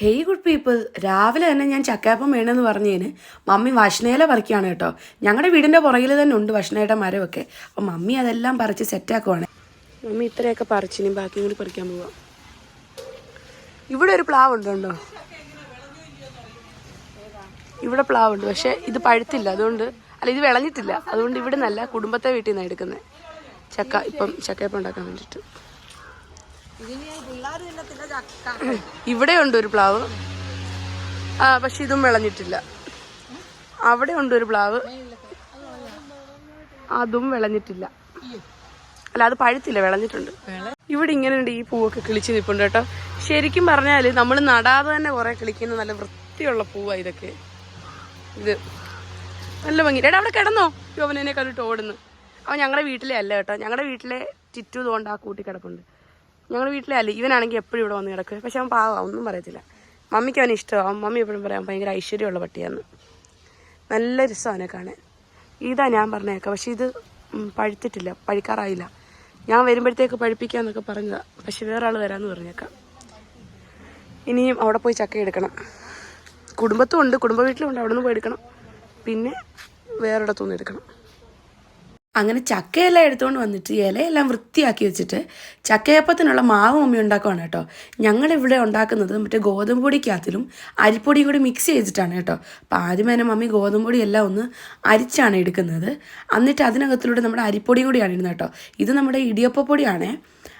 Hey good people രാവിലെ തന്നെ ഞാൻ ചക്കാപ്പം വേണമെന്ന് പറഞ്ഞതിന് മമ്മി വഷ്ണയില പറിക്കുകയാണ് കേട്ടോ. ഞങ്ങളുടെ വീടിന്റെ പുറകിൽ തന്നെ ഉണ്ട് വഷ്ണയുടെ മരമൊക്കെ. അപ്പം മമ്മി അതെല്ലാം പറിച്ച് സെറ്റാക്കുവാണ് മമ്മി ഇത്രയൊക്കെ പറിച്ചിനി ബാക്കി കൂടി പറിക്കാൻ പോവാം. ഇവിടെ ഒരു പ്ലാവ് ഉണ്ട് ഇവിടെ ഇവിടെ പ്ലാവുണ്ട് പക്ഷേ ഇത് പഴുത്തില്ല. അതുകൊണ്ട് അല്ല ഇത് വിളഞ്ഞിട്ടില്ല. അതുകൊണ്ട് ഇവിടെ നല്ല കുടുംബത്തെ വീട്ടിൽ നിന്നാണ് എടുക്കുന്നത് ചക്ക ഇപ്പം ചക്കയപ്പം ഉണ്ടാക്കാൻ വേണ്ടിയിട്ട് ഇവിടെ ഉണ്ട് ഒരു പ്ലാവ്. ആ പക്ഷെ ഇതും വിളഞ്ഞിട്ടില്ല. അവിടെ ഉണ്ട് ഒരു പ്ലാവ്. അതും വിളഞ്ഞിട്ടില്ല. അല്ല അത് പഴുത്തില്ല വിളഞ്ഞിട്ടുണ്ട്. ഇവിടെ ഇങ്ങനെയുണ്ട് ഈ പൂവൊക്കെ കിളിച്ച് നിൽപ്പുണ്ട് കേട്ടോ. ശരിക്കും പറഞ്ഞാൽ നമ്മൾ നടാതെ തന്നെ കുറെ കിളിക്കുന്ന നല്ല വൃത്തിയുള്ള പൂവാ ഇതൊക്കെ. ഇത് നല്ല ഭംഗി. എടാ അവിടെ കിടന്നോ? യോവനെ കണ്ടിട്ട് ഓടുന്നു. അവൻ ഞങ്ങളുടെ വീട്ടിലെ അല്ല കേട്ടോ. ഞങ്ങളുടെ വീട്ടിലെ ചിറ്റു തോണ്ട് ആ കൂട്ടി ഞങ്ങളുടെ വീട്ടിലെ അല്ല ഇവനാണെങ്കിൽ എപ്പോഴും ഇവിടെ വന്ന് കിടക്കുക പക്ഷെ അവൻ പാവാ ഒന്നും പറയത്തില്ല. മമ്മിക്ക് അവൻ ഇഷ്ടമാവും മമ്മി എപ്പോഴും പറയാം ഭയങ്കര ഐശ്വര്യമുള്ള പട്ടിയാന്ന്. നല്ല രസം അവനെ കാണാൻ. ഇതാ ഞാൻ പറഞ്ഞേക്കാം. പക്ഷെ ഇത് പഴുത്തിട്ടില്ല പഴുക്കാറായില്ല. ഞാൻ വരുമ്പോഴത്തേക്ക് പഴുപ്പിക്കാന്നൊക്കെ പറഞ്ഞതാ. പക്ഷെ വേറെ ആൾ വരാമെന്ന് പറഞ്ഞേക്കാം. ഇനിയും അവിടെ പോയി ചക്ക എടുക്കണം. കുടുംബത്തും ഉണ്ട് കുടുംബ വീട്ടിലും ഉണ്ട് അവിടെ നിന്ന് പോയി എടുക്കണം. പിന്നെ വേറെ വേറൊരിടത്തുനിന്ന് എടുക്കണം. അങ്ങനെ ചക്കയെല്ലാം എടുത്തുകൊണ്ട് വന്നിട്ട് ഇലയെല്ലാം വൃത്തിയാക്കി വെച്ചിട്ട് ചക്കയപ്പത്തിനുള്ള മാവ് മമ്മി ഉണ്ടാക്കുവാണ് കേട്ടോ. ഞങ്ങളിവിടെ ഉണ്ടാക്കുന്നത് മറ്റേ ഗോതമ്പ് പൊടിക്കകത്തിലും അരിപ്പൊടിയും കൂടി മിക്സ് ചെയ്തിട്ടാണ് കേട്ടോ. അപ്പോൾ ആദ്യം തന്നെ മമ്മി ഗോതമ്പ് പൊടിയെല്ലാം ഒന്ന് അരിച്ചാണ് എടുക്കുന്നത്. എന്നിട്ട് അതിനകത്തിലൂടെ നമ്മുടെ അരിപ്പൊടിയും കൂടിയാണ് ഇടുന്നത് കേട്ടോ. ഇത് നമ്മുടെ ഇടിയപ്പപ്പൊടിയാണേ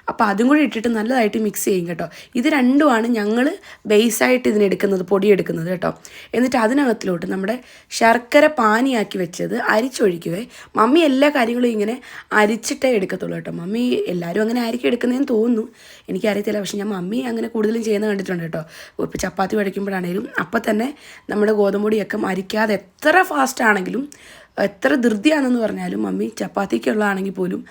അപ്പോൾ അതും കൂടി ഇട്ടിട്ട് നല്ലതായിട്ട് മിക്സ് ചെയ്യും കേട്ടോ. ഇത് രണ്ടുമാണ് ഞങ്ങൾ ബേസായിട്ട് ഇതിനെടുക്കുന്നത് പൊടിയെടുക്കുന്നത് കേട്ടോ. എന്നിട്ട് അതിനകത്തിലോട്ട് നമ്മുടെ ശർക്കര പാനിയാക്കി വെച്ചത് അരിച്ചൊഴിക്കുവേ. മമ്മി എല്ലാ കാര്യങ്ങളും ഇങ്ങനെ അരിച്ചിട്ടേ എടുക്കത്തുള്ളൂ കേട്ടോ. മമ്മി എല്ലാവരും അങ്ങനെ ആയിരിക്കും എടുക്കുന്നതെന്ന് തോന്നുന്നു. എനിക്കറിയത്തില്ല പക്ഷേ ഞാൻ മമ്മി അങ്ങനെ കൂടുതലും ചെയ്യുന്നത് കണ്ടിട്ടുണ്ട് കേട്ടോ. ഇപ്പോൾ ചപ്പാത്തി കഴിക്കുമ്പോഴാണെങ്കിലും അപ്പം തന്നെ നമ്മുടെ ഗോതമ്പൊടിയൊക്കെ അരിക്കാതെ എത്ര ഫാസ്റ്റ് ആണെങ്കിലും എത്ര ധൃതിയാണെന്ന് പറഞ്ഞാലും മമ്മി ചപ്പാത്തിക്കുള്ളതാണെങ്കിൽ പോലും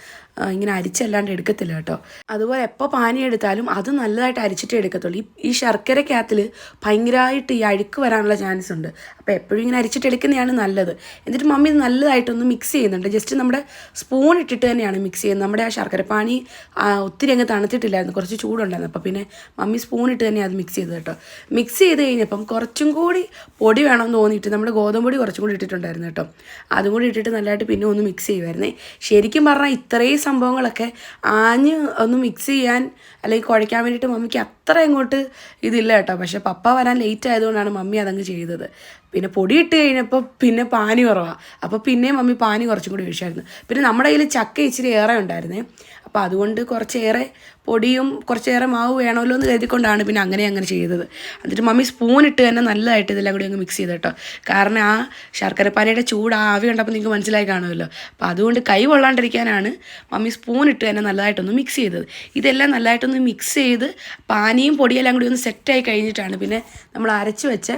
ഇങ്ങനെ അരിച്ചല്ലാണ്ട് എടുക്കത്തില്ല കേട്ടോ. അതുപോലെ എപ്പോൾ പാനി എടുത്താലും അത് നല്ലതായിട്ട് അരിച്ചിട്ടേ എടുക്കത്തുള്ളൂ. ഈ ശർക്കരക്കകത്തിൽ ഭയങ്കരമായിട്ട് ഈ അഴുക്ക് വരാനുള്ള ചാൻസ് ഉണ്ട്. അപ്പോൾ എപ്പോഴും ഇങ്ങനെ അരിച്ചിട്ട് എടുക്കുന്നതാണ് നല്ലത്. എന്നിട്ട് മമ്മി ഇത് നല്ലതായിട്ടൊന്ന് മിക്സ് ചെയ്യുന്നുണ്ട്. ജസ്റ്റ് നമ്മുടെ സ്പൂൺ ഇട്ടിട്ട് തന്നെയാണ് മിക്സ് ചെയ്യുന്നത്. നമ്മുടെ ആ ശർക്കരപ്പാനി പാനി ഒത്തിരി അങ്ങ് തണുത്തിട്ടില്ലായിരുന്നു. കുറച്ച് ചൂടുണ്ടായിരുന്നു. അപ്പോൾ പിന്നെ മമ്മി സ്പൂൺ ഇട്ട് തന്നെ അത് മിക്സ് ചെയ്തത് കേട്ടോ. മിക്സ് ചെയ്ത് കഴിഞ്ഞപ്പം കുറച്ചും കൂടി പൊടി വേണമെന്ന് തോന്നിയിട്ട് നമ്മുടെ ഗോതമ്പ് പൊടി കുറച്ചും കൂടി ഇട്ടിട്ടുണ്ടായിരുന്നു കേട്ടോ. അതും കൂടി ഇട്ടിട്ട് നല്ലതായിട്ട് പിന്നെ ഒന്ന് മിക്സ് ചെയ്യുമായിരുന്നേ ശരിക്കും പറഞ്ഞാൽ ഇത്രയും സംഭവങ്ങളൊക്കെ ആഞ്ഞ് ഒന്ന് മിക്സ് ചെയ്യാൻ അല്ലെങ്കിൽ കുഴയ്ക്കാൻ വേണ്ടിയിട്ട് മമ്മിക്ക് അത്ര ഇങ്ങോട്ട് ഇതില്ല കേട്ടോ. പക്ഷേ പപ്പ വരാൻ ലേറ്റ് ആയതുകൊണ്ടാണ് മമ്മി അതങ്ങ് ചെയ്തത്. പിന്നെ പൊടി ഇട്ട് കഴിഞ്ഞപ്പോൾ പിന്നെ പാനി കുറവാണ് അപ്പോൾ പിന്നെയും മമ്മി പാനി കുറച്ചും കൂടി ഒഴിച്ചായിരുന്നു. പിന്നെ നമ്മുടെ കയ്യിൽ ചക്ക ഇച്ചിരി ഏറെ ഉണ്ടായിരുന്നേ. അപ്പോൾ അതുകൊണ്ട് കുറച്ചേറെ പൊടിയും കുറച്ചേറെ മാവ് വേണമല്ലോ എന്ന് കരുതിക്കൊണ്ടാണ് പിന്നെ അങ്ങനെ അങ്ങനെ ചെയ്തത്. എന്നിട്ട് മമ്മി സ്പൂൺ ഇട്ട് തന്നെ നല്ലതായിട്ട് ഇതെല്ലാം കൂടി അങ്ങ് മിക്സ് ചെയ്ത് കേട്ടോ. കാരണം ആ ശർക്കരപ്പാനിയുടെ ചൂട് ആ ആവി കണ്ടപ്പോൾ നിങ്ങൾക്ക് മനസ്സിലായി കാണുമല്ലോ. അപ്പോൾ അതുകൊണ്ട് കൈ കൊള്ളാണ്ടിരിക്കാനാണ് മമ്മി സ്പൂൺ ഇട്ട് തന്നെ നല്ലതായിട്ടൊന്ന് മിക്സ് ചെയ്തത്. ഇതെല്ലാം നല്ലതായിട്ടൊന്ന് മിക്സ് ചെയ്ത് പാനിയും പൊടിയെല്ലാം കൂടി ഒന്ന് സെറ്റായി കഴിഞ്ഞിട്ടാണ് പിന്നെ നമ്മൾ അരച്ച് വെച്ച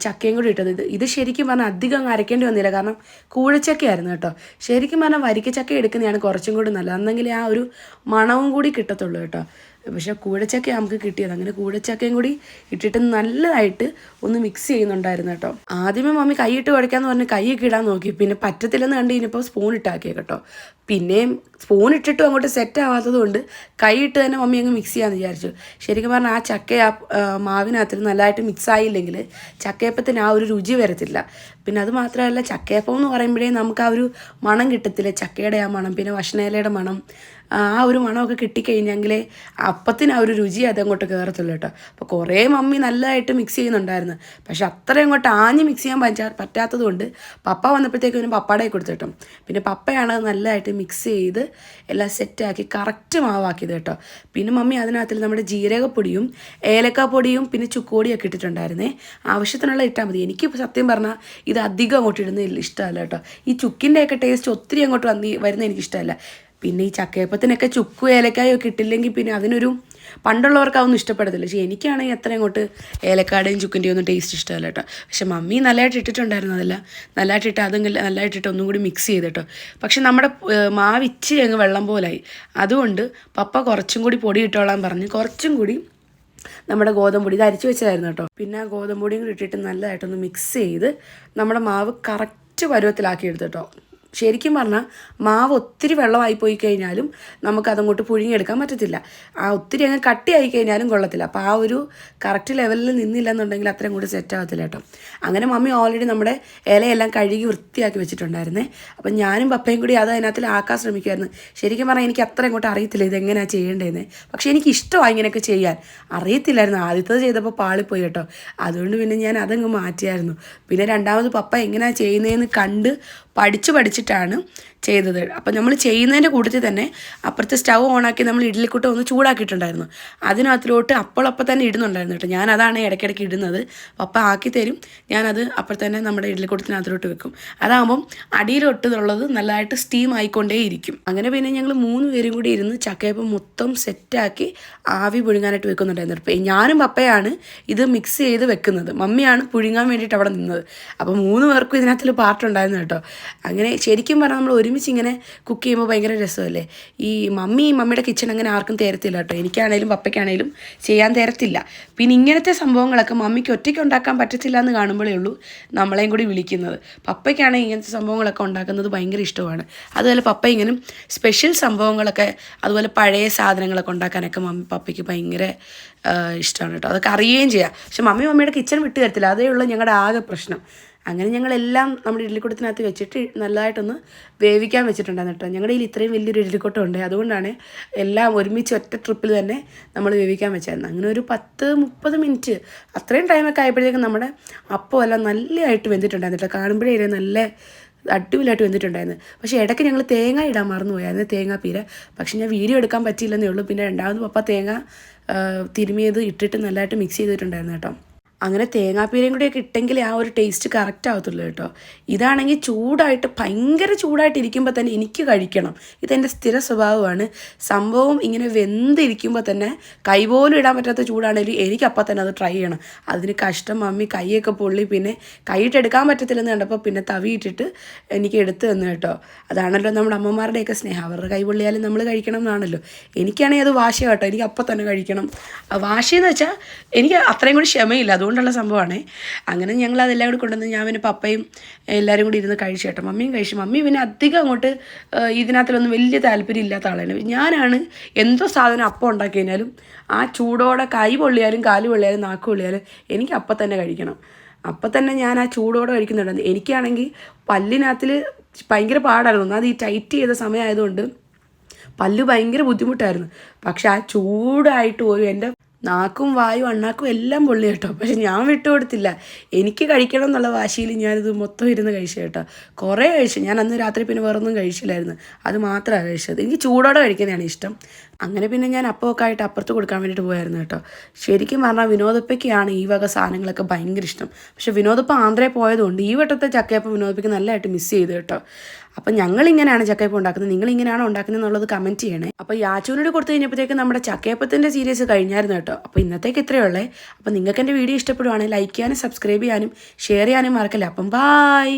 ചക്കയും കൂടി ഇട്ടത്. ഇത് ഇത് ശരിക്കും പറഞ്ഞാൽ അധികം അങ്ങ് അരക്കേണ്ടി വന്നില്ല. കാരണം കൂഴച്ചക്കയായിരുന്നു കേട്ടോ. ശരിക്കും പറഞ്ഞാൽ വരിക്കച്ചക്ക എടുക്കുന്നതാണ് കുറച്ചും കൂടി നല്ലത്. അന്നെങ്കിൽ ആ ഒരു മണവും കൂടി കിട്ടത്തുള്ളൂ കേട്ടോ. പക്ഷേ കൂടച്ചക്ക നമുക്ക് കിട്ടിയത്. അങ്ങനെ കൂടച്ചക്കയും കൂടി ഇട്ടിട്ട് നല്ലതായിട്ട് ഒന്ന് മിക്സ് ചെയ്യുന്നുണ്ടായിരുന്നു കേട്ടോ. ആദ്യമേ മമ്മി കൈയിട്ട് കുഴക്കാന്ന് പറഞ്ഞ് കൈയൊക്കെ ഇടാൻ നോക്കി. പിന്നെ പറ്റത്തില്ലെന്ന് കണ്ട് കഴിഞ്ഞപ്പോൾ സ്പൂൺ ഇട്ടാക്കിയ കേട്ടോ. പിന്നെയും സ്പൂൺ ഇട്ടിട്ടും അങ്ങോട്ട് സെറ്റ് ആവാത്തത് കൊണ്ട് കൈയിട്ട് തന്നെ മമ്മി അങ്ങ് മിക്സ് ചെയ്യാമെന്ന് വിചാരിച്ചു. ശരിക്കും പറഞ്ഞാൽ ആ ചക്ക ആ, മാവിനകത്തിൽ നല്ലതായിട്ട് മിക്സ് ആയില്ലെങ്കിൽ ചക്കയപ്പത്തിന് ആ ഒരു രുചി വരത്തില്ല. പിന്നെ അത് മാത്രമല്ല ചക്കയപ്പം എന്ന് പറയുമ്പോഴേ നമുക്ക് ആ ഒരു മണം കിട്ടത്തില്ല. ചക്കയുടെ ആ മണം പിന്നെ വഷണയിലയുടെ മണം ആ ഒരു മണമൊക്കെ കിട്ടിക്കഴിഞ്ഞെങ്കിൽ അപ്പത്തിന് ആ ഒരു രുചി അതങ്ങോട്ട് കയറത്തുള്ളൂ കേട്ടോ. അപ്പോൾ കുറേ മമ്മി നല്ലതായിട്ട് മിക്സ് ചെയ്യുന്നുണ്ടായിരുന്നു. പക്ഷെ അത്രയും അങ്ങോട്ട് ആഞ്ഞ് മിക്സ് ചെയ്യാൻ പറ്റാ പറ്റാത്തത് കൊണ്ട് പപ്പ വന്നപ്പോഴത്തേക്കും പിന്നെ പപ്പയുടെ കൊടുത്തു കേട്ടോ. പിന്നെ പപ്പയാണ് നല്ലതായിട്ട് മിക്സ് ചെയ്ത് എല്ലാം സെറ്റാക്കി കറക്റ്റ് മാവാക്കിയത് കേട്ടോ. പിന്നെ മമ്മി അതിനകത്തിൽ നമ്മുടെ ജീരകപ്പൊടിയും ഏലക്കാപ്പൊടിയും പിന്നെ ചുക്കോടിയൊക്കെ ഇട്ടിട്ടുണ്ടായിരുന്നേ. ആവശ്യത്തിനുള്ള ഇട്ടാൽ മതി. എനിക്ക് സത്യം പറഞ്ഞാൽ ഇത് അധികം അങ്ങോട്ട് ഇടുന്ന ഇഷ്ടമല്ല കേട്ടോ. ഈ ചുക്കിന്റെയൊക്കെ ടേസ്റ്റ് ഒത്തിരി അങ്ങോട്ട് വന്നി വരുന്ന എനിക്കിഷ്ടമല്ല പിന്നെ ഈ ചക്കയപ്പത്തിനൊക്കെ ചുക്കും ഏലക്കായോ കിട്ടില്ലെങ്കിൽ പിന്നെ അതിനൊരു പണ്ടുള്ളവർക്ക് അതൊന്നും ഇഷ്ടപ്പെടത്തില്ല. പക്ഷേ എനിക്കാണെങ്കിൽ അത്ര അങ്ങോട്ട് ഏലക്കാടേയും ചുക്കിന്റെയും ഒന്നും ടേസ്റ്റ് ഇഷ്ടമല്ല കേട്ടോ. പക്ഷെ മമ്മി നല്ലതായിട്ട് ഇട്ടിട്ടുണ്ടായിരുന്നു അതല്ല. നല്ലതായിട്ട് ഇട്ട് അതും നല്ലതായിട്ട് ഇട്ട് ഒന്നും കൂടി മിക്സ് ചെയ്ത് കേട്ടോ. പക്ഷെ നമ്മുടെ മാവ് ഇച്ചിരി അങ്ങ് വെള്ളം പോലായി. അതുകൊണ്ട് പപ്പ കുറച്ചും കൂടി പൊടി ഇട്ടോളാൻ പറഞ്ഞ്. കുറച്ചും കൂടി നമ്മുടെ ഗോതമ്പ് പൊടി ഇത് അരിച്ചു വെച്ചതായിരുന്നു കേട്ടോ. പിന്നെ ആ ഗോതമ്പ് പൊടിയും കൂടി ഇട്ടിട്ട് നല്ലതായിട്ടൊന്ന് മിക്സ് ചെയ്ത് നമ്മുടെ മാവ് കറക്റ്റ് പരുവത്തിലാക്കി എടുത്തു കേട്ടോ. ശരിക്കും പറഞ്ഞാൽ മാവ് ഒത്തിരി വെള്ളമായി പോയി കഴിഞ്ഞാലും നമുക്ക് അതങ്ങോട്ട് പുഴുങ്ങിയെടുക്കാൻ പറ്റത്തില്ല. ആ ഒത്തിരി അങ്ങ് കട്ടിയായി കഴിഞ്ഞാലും കൊള്ളത്തില്ല. അപ്പോൾ ആ ഒരു കറക്റ്റ് ലെവലിൽ നിന്നില്ല എന്നുണ്ടെങ്കിൽ അത്രയും കൂടി സെറ്റ് ആകത്തില്ല കേട്ടോ. അങ്ങനെ മമ്മി ഓൾറെഡി നമ്മുടെ ഇലയെല്ലാം കഴുകി വൃത്തിയാക്കി വെച്ചിട്ടുണ്ടായിരുന്നേ. അപ്പം ഞാനും പപ്പയും കൂടി അത് അതിനകത്തിൽ ആക്കാൻ ശ്രമിക്കുമായിരുന്നു ശരിക്കും പറഞ്ഞാൽ എനിക്ക് അത്ര അങ്ങോട്ട് അറിയത്തില്ല ഇതെങ്ങനെയാണ് ചെയ്യേണ്ടതെന്ന് പക്ഷേ എനിക്ക് ഇഷ്ടമാണ് ഇങ്ങനെയൊക്കെ ചെയ്യാൻ. അറിയത്തില്ലായിരുന്നു. ആദ്യത്തത് ചെയ്തപ്പോൾ പാളിപ്പോയി കേട്ടോ. അതുകൊണ്ട് പിന്നെ ഞാൻ അതങ്ങ് മാറ്റിയായിരുന്നു. പിന്നെ രണ്ടാമത് പപ്പ എങ്ങനെയാണ് ചെയ്യുന്നതെന്ന് കണ്ട് പഠിച്ച് പഠിച്ചിട്ടാണ് ചെയ്തത്. അപ്പോൾ നമ്മൾ ചെയ്യുന്നതിന്റെ കൂട്ടത്തിൽ തന്നെ അപ്പുറത്തെ സ്റ്റൗ ഓണാക്കി നമ്മൾ ഇഡ്ഡലിക്കുട്ട ഒന്ന് ചൂടാക്കിയിട്ടുണ്ടായിരുന്നു. അതിനകത്തിലോട്ട് അപ്പോഴപ്പം തന്നെ ഇടുന്നുണ്ടായിരുന്നു കേട്ടോ. ഞാൻ അതാണ് ഇടയ്ക്കിടയ്ക്ക് ഇടുന്നത്. പപ്പ ആക്കി തരും. ഞാനത് അപ്പോൾ തന്നെ നമ്മുടെ ഇഡ്ഡലിക്കുട്ടത്തിനകത്തിലോട്ട് വെക്കും. അതാകുമ്പം അടിയിലൊട്ടുള്ളത് നല്ലതായിട്ട് സ്റ്റീം ആയിക്കൊണ്ടേ ഇരിക്കും. അങ്ങനെ പിന്നെ ഞങ്ങൾ മൂന്ന് പേരും കൂടി ഇരുന്ന് ചക്കയപ്പം മൊത്തം സെറ്റാക്കി ആവി പുഴുങ്ങാനായിട്ട് വെക്കുന്നുണ്ടായിരുന്നു അപ്പോൾ ഞാനും പപ്പയാണ് ഇത് മിക്സ് ചെയ്ത് വെക്കുന്നത്. മമ്മിയാണ് പുഴുങ്ങാൻ വേണ്ടിയിട്ട് അവിടെ നിന്നത്. അപ്പോൾ മൂന്ന് പേർക്കും ഇതിനകത്തിൽ പാർട്ടുണ്ടായിരുന്നു കേട്ടോ. അങ്ങനെ ശരിക്കും പറഞ്ഞാൽ നമ്മൾ ഒരുമിച്ച് ഇങ്ങനെ കുക്ക് ചെയ്യുമ്പോൾ ഭയങ്കര രസമല്ലേ? ഈ മമ്മി മമ്മിയുടെ കിച്ചൺ അങ്ങനെ ആർക്കും തരത്തില്ല കേട്ടോ. എനിക്കാണേലും പപ്പയ്ക്കാണേലും ചെയ്യാൻ തരത്തില്ല. പിന്നെ ഇങ്ങനത്തെ സംഭവങ്ങളൊക്കെ മമ്മിക്ക് ഒറ്റയ്ക്ക് ഉണ്ടാക്കാൻ പറ്റത്തില്ല എന്ന് കാണുമ്പോഴേ ഉള്ളൂ നമ്മളെയും കൂടി വിളിക്കുന്നത്. പപ്പയ്ക്കാണെങ്കിൽ ഇങ്ങനത്തെ സംഭവങ്ങളൊക്കെ ഉണ്ടാക്കുന്നത് ഭയങ്കര ഇഷ്ടമാണ്. അതുപോലെ പപ്പ ഇങ്ങനെ സ്പെഷ്യൽ സംഭവങ്ങളൊക്കെ അതുപോലെ പഴയ സാധനങ്ങളൊക്കെ ഉണ്ടാക്കാനൊക്കെ മമ്മി പപ്പയ്ക്ക് ഭയങ്കര ഇഷ്ടമാണ് കേട്ടോ. അതൊക്കെ അറിയുകയും ചെയ്യാം. പക്ഷെ മമ്മി മമ്മിയുടെ കിച്ചൺ വിട്ടു തരത്തില്ല. അതേ ഉള്ളൂ ഞങ്ങളുടെ ആകെ പ്രശ്നം. അങ്ങനെ ഞങ്ങളെല്ലാം നമ്മുടെ ഇഡ്ലിക്കൂട്ടത്തിനകത്ത് വെച്ചിട്ട് നല്ലതായിട്ടൊന്ന് വേവിക്കാൻ വെച്ചിട്ടുണ്ടായിരുന്നു കേട്ടോ. ഞങ്ങളുടെ കയ്യിൽ ഇത്രയും വലിയൊരു ഇഡ്ലിക്കൂട്ടം ഉണ്ട് അതുകൊണ്ടാണ് എല്ലാം ഒരുമിച്ച് ഒറ്റ ട്രിപ്പിൽ തന്നെ നമ്മൾ വേവിക്കാൻ വെച്ചായിരുന്നു അങ്ങനെ ഒരു പത്ത് മുപ്പത് മിനിറ്റ് അത്രയും ടൈമൊക്കെ ആയപ്പോഴത്തേക്കും നമ്മുടെ അപ്പം എല്ലാം നല്ലതായിട്ട് വെന്തിട്ടുണ്ടായിരുന്നു കേട്ടോ. കാണുമ്പോഴേ നല്ല അടിപൊളിയായിട്ട് വന്നിട്ടുണ്ടായിരുന്നു പക്ഷേ ഇടയ്ക്ക് ഞങ്ങൾ തേങ്ങ ഇടാൻ മറന്നു പോയായിരുന്നു തേങ്ങാ പീര പക്ഷേ ഞാൻ വീഡിയോ എടുക്കാൻ പറ്റിയില്ലെന്നേ ഉള്ളൂ. പിന്നെ രണ്ടാമത് പപ്പ തേങ്ങ തിരുമിയത് ഇട്ടിട്ട് നല്ലതായിട്ട് മിക്സ് ചെയ്തിട്ടുണ്ടായിരുന്നു കേട്ടോ. അങ്ങനെ തേങ്ങാപ്പീരയും കൂടിയൊക്കെ ഇട്ടെങ്കിൽ ആ ഒരു ടേസ്റ്റ് കറക്റ്റ് ആവത്തുള്ളൂ കേട്ടോ. ഇതാണെങ്കിൽ ചൂടായിട്ട് ഭയങ്കര ചൂടായിട്ട് ഇരിക്കുമ്പോൾ തന്നെ എനിക്ക് കഴിക്കണം. ഇതെന്റെ സ്ഥിര സ്വഭാവമാണ്. സംഭവം ഇങ്ങനെ വെന്തിരിക്കുമ്പോൾ തന്നെ കൈപോലും ഇടാൻ പറ്റാത്ത ചൂടാണെങ്കിലും എനിക്കപ്പം തന്നെ അത് ട്രൈ ചെയ്യണം. അതിന് കഷ്ടം മമ്മി കൈയൊക്കെ പൊള്ളി പിന്നെ കൈയിട്ട് എടുക്കാൻ പറ്റത്തില്ലെന്ന് കണ്ടപ്പോൾ പിന്നെ തവിയിട്ടിട്ട് എനിക്ക് എടുത്തു തന്നു കേട്ടോ. അതാണല്ലോ നമ്മുടെ അമ്മമാരുടെയൊക്കെ സ്നേഹം. അവരുടെ കൈ പൊള്ളിയാലും നമ്മൾ കഴിക്കണം എന്നാണല്ലോ. എനിക്കാണെങ്കിൽ അത് വാശിയാട്ടോ എനിക്ക് അപ്പം തന്നെ കഴിക്കണം. വാശിയെന്ന് വെച്ചാൽ എനിക്ക് അത്രയും കൂടി ക്ഷമയില്ല. അതുകൊണ്ടുള്ള സംഭവമാണ്. അങ്ങനെ ഞങ്ങൾ അതെല്ലാം കൂടി കൊണ്ടുവന്ന് ഞാൻ പിന്നെ പപ്പയും എല്ലാവരും കൂടി ഇരുന്ന് കഴിച്ചു കേട്ടോ. മമ്മിയും കഴിച്ചു. മമ്മി പിന്നെ അധികം അങ്ങോട്ട് ഇതിനകത്തിലൊന്നും വലിയ താല്പര്യം ഇല്ലാത്ത ആളാണ്. ഞാനാണ് എന്തോ സാധനം അപ്പം ഉണ്ടാക്കി കഴിഞ്ഞാലും ആ ചൂടോടെ കൈ പൊള്ളിയാലും കാൽ പൊള്ളിയാലും നാക്ക് പൊള്ളിയാലും എനിക്ക് അപ്പം തന്നെ കഴിക്കണം. അപ്പം തന്നെ ഞാൻ ആ ചൂടോടെ കഴിക്കുന്നുണ്ട്. എനിക്കാണെങ്കിൽ പല്ലിനകത്തിൽ ഭയങ്കര പാടായിരുന്നു. ഒന്നാമത് ഈ ടൈറ്റ് ചെയ്ത സമയമായതുകൊണ്ട് പല്ല് ഭയങ്കര ബുദ്ധിമുട്ടായിരുന്നു. പക്ഷെ ആ ചൂടായിട്ട് പോലും എന്റെ നാക്കും വായും അണ്ണാക്കും എല്ലാം പൊള്ളി കേട്ടോ. പക്ഷെ ഞാൻ വിട്ടുകൊടുത്തില്ല എനിക്ക് കഴിക്കണം എന്നുള്ള വാശിയിൽ ഞാനിത് മൊത്തം ഇരുന്ന് കഴിച്ചു കേട്ടോ. കുറേ കഴിച്ചു. ഞാൻ അന്ന് രാത്രി പിന്നെ വേറൊന്നും കഴിച്ചില്ലായിരുന്നു. അത് മാത്രമാണ് കഴിച്ചത്. എനിക്ക് ചൂടോടെ കഴിക്കുന്നതാണ് ഇഷ്ടം. അങ്ങനെ പിന്നെ ഞാൻ അപ്പമൊക്കെ ആയിട്ട് അപ്പുറത്ത് കൊടുക്കാൻ വേണ്ടിയിട്ട് പോയായിരുന്നു കേട്ടോ. ശരിക്കും പറഞ്ഞാൽ വിനോദപ്പയ്ക്കാണ് ഈ വക സാധനങ്ങളൊക്കെ ഭയങ്കര ഇഷ്ടം. പക്ഷെ വിനോദപ്പ ആന്ധ്രയിൽ പോയതുകൊണ്ട് ഈ വട്ടത്തെ ചക്കയപ്പം വിനോദപ്പയ്ക്ക് നല്ലതായിട്ട് മിസ് ചെയ്തു കേട്ടോ. അപ്പം ഞങ്ങൾ ഇങ്ങനെയാണ് ചക്കയപ്പം ഉണ്ടാക്കുന്നത്. നിങ്ങൾ ഇങ്ങനെയാണോ ഉണ്ടാക്കുന്നത് എന്നുള്ളത് കമന്റ് ചെയ്യണേ. അപ്പോൾ യാച്ചൂനോട് കൊടുത്തു കഴിഞ്ഞപ്പോഴത്തേക്ക് നമ്മുടെ ചക്കയപ്പത്തിന്റെ സീരീസ് കഴിഞ്ഞായിരുന്നു കേട്ടോ. അപ്പോൾ ഇന്നത്തേക്ക് ഇത്രയേ ഉള്ളേ. അപ്പോൾ നിങ്ങൾക്ക് എന്റെ വീഡിയോ ഇഷ്ടപ്പെടുവാണെങ്കിൽ ലൈക്ക് ചെയ്യാനും സബ്സ്ക്രൈബ് ചെയ്യാനും ഷെയർ ചെയ്യാനും മറക്കല്ലേ. അപ്പം ബായ്